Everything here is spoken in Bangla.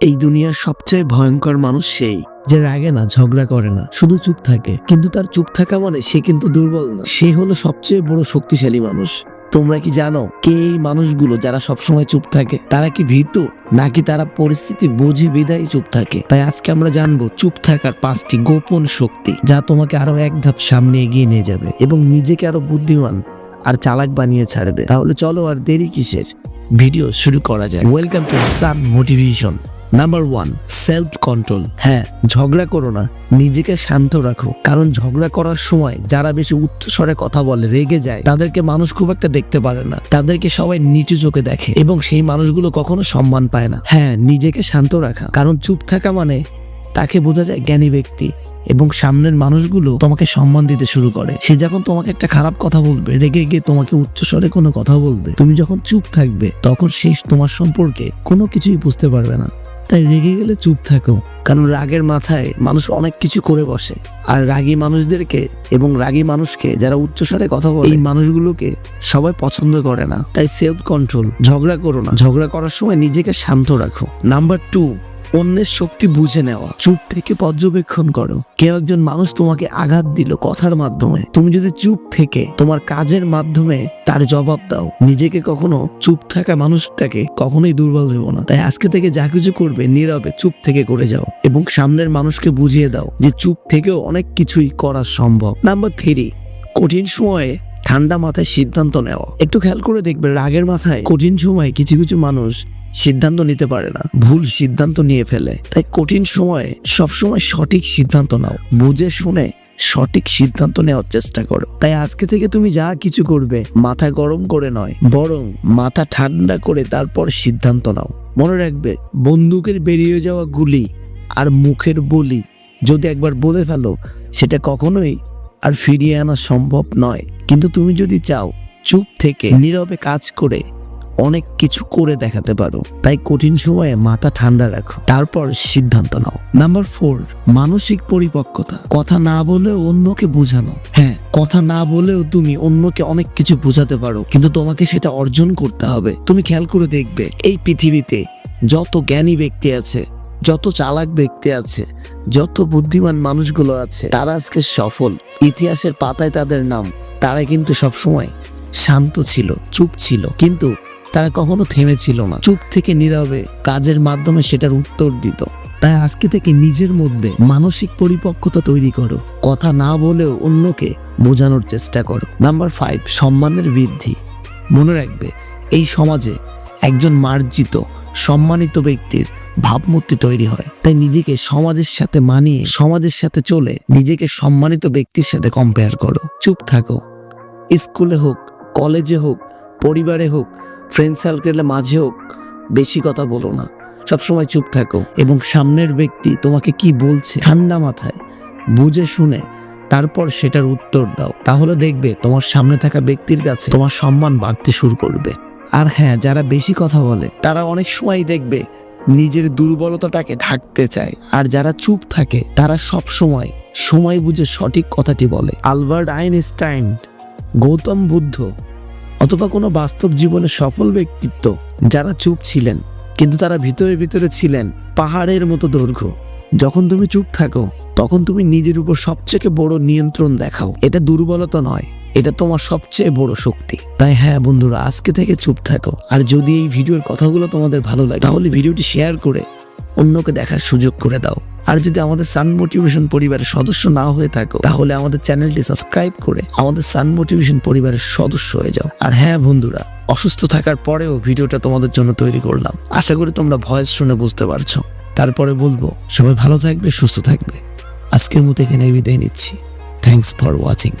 এই দুনিয়ার সবচেয়ে ভয়ঙ্কর মানুষ সেই, যে রাগে না, ঝগড়া করে না, শুধু চুপ থাকে। কিন্তু তার চুপ থাকা মানে সে কিন্তু দুর্বল না। সে হলো সবচেয়ে বড় শক্তিশালী মানুষ। তোমরা কি জানো কে এই মানুষগুলো যারা সবসময় চুপ থাকে? তারা কি ভীতু? নাকি তারা পরিস্থিতি বুঝে বিদায় চুপ থাকে? তাই আজকে আমরা জানব চুপ থাকার পাঁচটি গোপন শক্তি, যা তোমাকে আরও এক ধাপ সামনে এগিয়ে নিয়ে যাবে এবং নিজেকে আরও বুদ্ধিমান আর চালাক বানিয়ে ছাড়বে। তাহলে চলো আর দেরি কিসের? ভিডিও শুরু করা যায় welcome to Sun Motivation number one self control হ্যাঁ ঝগড়া করো না, নিজেকে শান্ত রাখো। কারণ ঝগড়া করার সময় যারা বেশি উচ্চ স্বরে কথা বলে, রেগে যায়, তাদেরকে মানুষ খুব একটা দেখতে পারে না। তাদেরকে সবাই নিচু চোখে দেখে এবং সেই মানুষগুলো কখনো সম্মান পায় না। হ্যাঁ নিজেকে শান্ত রাখা। কারণ চুপ থাকা মানে তাকে বোঝা যায় জ্ঞানী ব্যক্তি এবং সামনের মানুষগুলো তোমাকে সম্মান দিতে শুরু করে। সে যখন তোমাকে একটা খারাপ কথা বলবে, রেগে গিয়ে তোমাকে উচ্চস্বরে কোনো কথা বলবে, তুমি যখন চুপ থাকবে, তখন সে তোমার সম্পর্কে কোনো কিছুই বুঝতে পারবে না। তাই রেগে গেলে চুপ থাকো। কারণ রাগের মাথায় মানুষ অনেক কিছু করে বসে। আর রাগী মানুষদেরকে এবং রাগী মানুষকে যারা উচ্চস্বরে কথা বলে, এই মানুষগুলোকে সবাই পছন্দ করে না। তাই সেলফ কন্ট্রোল ঝগড়া করো না। ঝগড়া করার সময় নিজেকে শান্ত রাখো। নাম্বার টু অন্যের শক্তি বুঝে নেওয়া। চুপ থেকে পর্যবেক্ষণ করো। কেউ একজন মানুষ তোমাকে আঘাত দিল কথার মাধ্যমে। তুমি যদি চুপ থেকে তোমার কাজের মাধ্যমে তার জবাব দাও, নিজেকে কখনো চুপ থাকা মানুষটাকে কখনোই দুর্বল ভেবো না। তাই আজকে থেকে যা কিছু করবে, নীরবে চুপ থেকে করে যাও এবং সামনের মানুষকে বুঝিয়ে দাও যে চুপ থেকেও অনেক কিছুই করা সম্ভব। নাম্বার থ্রি, কঠিন সময়ে ঠান্ডা মাথায় সিদ্ধান্ত নেওয়া। একটু খেয়াল করে দেখবে রাগের মাথায় কঠিন সময়ে কিছু কিছু মানুষ সিদ্ধান্ত নিতে পারে না। ভুল সিদ্ধান্ত নিয়ে ফেলে। তাই কঠিন সময়ে সবসময় সঠিক সিদ্ধান্ত নাও। বুঝে শুনে সঠিক সিদ্ধান্ত নেওয়ার চেষ্টা করো। তাই আজকে থেকে তুমি যা কিছু করবে, মাথা গরম করে নয়, বরং মাথা ঠান্ডা করে তারপর সিদ্ধান্ত নাও। মনে রাখবে, বন্দুকের বেরিয়ে যাওয়া গুলি আর মুখের বলি যদি একবার বলে ফেলো, সেটা কখনোই আর ফিরিয়ে আনা সম্ভব নয়। কিন্তু তুমি যদি চাও, চুপ থেকে নীরবে কাজ করে অনেক কিছু করে দেখাতে পারো। তাই কঠিন সময়ে মাথা ঠান্ডা রাখো। তারপর সিদ্ধান্ত নাও। নাম্বার ফোর মানসিক পরিপক্কতা। কথা না বলেও অন্যকে বোঝানো। হ্যাঁ কথা না বলেও তুমি অন্যকে অনেক কিছু বোঝাতে পারো। কিন্তু তোমাকে সেটা অর্জন করতে হবে। তুমি খেয়াল করে দেখবে, এই পৃথিবীতে যত জ্ঞানী ব্যক্তি আছে, যত চালাক ব্যক্তি আছে, যত বুদ্ধিমান মানুষগুলো আছে, তারা আজকে সফল। ইতিহাসের পাতায় তাদের নাম। তারা কিন্তু সবসময় শান্ত ছিল, চুপ ছিল। কিন্তু তারা কখনো থেমেছিল না। চুপ থেকে নীরবে কাজের মাধ্যমে সেটার উত্তর দিত। তাই আজকে থেকে নিজের মধ্যে মানসিক পরিপক্কতা তৈরি করো। কথা না বলেও অন্যকে বোঝানোর চেষ্টা করো। নাম্বার ফাইভ সম্মানের বৃদ্ধি। মনে রাখবে, এই সমাজে একজন মার্জিত, সম্মানিত ব্যক্তির ভাবমূর্তি তৈরি হয়। তাই নিজেকে সমাজের সাথে মানিয়ে, সমাজের সাথে চলে নিজেকে সম্মানিত ব্যক্তির সাথে কম্পেয়ার করো। চুপ থাকো। স্কুলে হোক কলেজে হোক পরিবারে হোক ফ্রেন্ড সার্কেলে মাঝে হোক, বেশি কথা বলো না। সবসময় চুপ থাকো এবং সামনের ব্যক্তি তোমাকে কি বলছে ঠান্ডা মাথায় বুঝে শুনে তারপর সেটার উত্তর দাও। তাহলে দেখবে তোমার সামনে থাকা ব্যক্তির কাছে তোমার সম্মান বাড়তে শুরু করবে। আর হ্যাঁ যারা বেশি কথা বলে, তারা অনেক সময় দেখবে নিজের দুর্বলতাটাকে ঢাকতে চায়। আর যারা চুপ থাকে, তারা সব সময় সময় বুঝে সঠিক কথাটি বলে। আলবার্ট আইনস্টাইন, গৌতম বুদ্ধ অথবা কোনো বাস্তব জীবনে সফল ব্যক্তিত্ব যারা চুপ ছিলেন, কিন্তু তারা ভিতরে ভিতরে ছিলেন পাহাড়ের মতো দৈর্ঘ্য। যখন তুমি চুপ থাকো, তখন তুমি নিজের উপর সবচেয়ে বড় নিয়ন্ত্রণ দেখাও। এটা দুর্বলতা নয়, এটা তোমার সবচেয়ে বড় শক্তি। তাই হ্যাঁ বন্ধুরা, আজকে থেকে চুপ থাকো। আর যদি এই ভিডিওর কথাগুলো তোমাদের ভালো লাগে, তাহলে ভিডিওটি শেয়ার করে অন্যকে দেখার সুযোগ করে দাও। আর যদি আমাদের সান মোটিভেশন পরিবারের সদস্য না হয়ে থাকো, তাহলে আমাদের চ্যানেলটি সাবস্ক্রাইব করে আমাদের সান মোটিভেশন পরিবারের সদস্য হয়ে যাও। আর হ্যাঁ বন্ধুরা, অসুস্থ থাকার পরেও ভিডিওটা তোমাদের জন্য তৈরি করলাম। আশা করি তোমরা ভয়েস শুনে বুঝতে পারছ। তারপরে বলব, সবাই ভালো থাকবে, সুস্থ থাকবে। আজকের মতো এখানে বিদায় নিচ্ছি। Thanks for watching